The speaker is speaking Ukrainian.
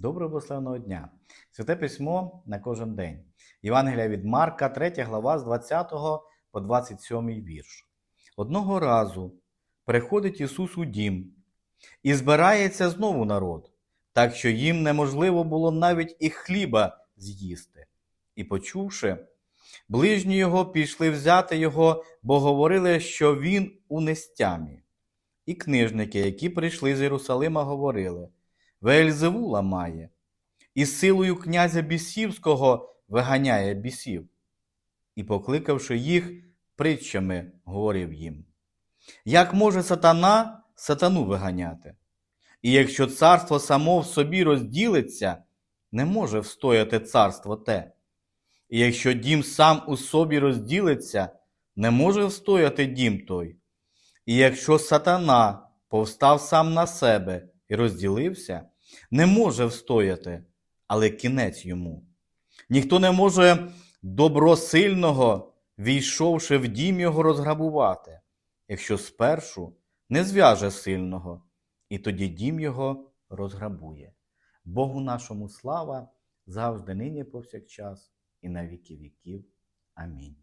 Доброго благословеного дня! Святе письмо на кожен день. Євангелія від Марка, 3 глава з 20 по 27 вірш. Одного разу приходить Ісус у дім і збирається знову народ, так що їм неможливо було навіть і хліба з'їсти. І почувши, ближні його пішли взяти його, бо говорили, що він у нестямі. І книжники, які прийшли з Єрусалима, говорили: Веельзевула має, і силою князя Бісівського виганяє бісів. І, покликавши їх, притчами говорив їм: Як може сатана сатану виганяти? І якщо царство само в собі розділиться, не може встояти царство те. І якщо дім сам у собі розділиться, не може встояти дім той. І якщо сатана повстав сам на себе і розділився, не може встояти, але кінець йому. Ніхто не може добросильного, війшовши в дім його, розграбувати, якщо спершу не зв'яже сильного, і тоді дім його розграбує. Богу нашому слава завжди нині повсякчас і на віки віків. Амінь.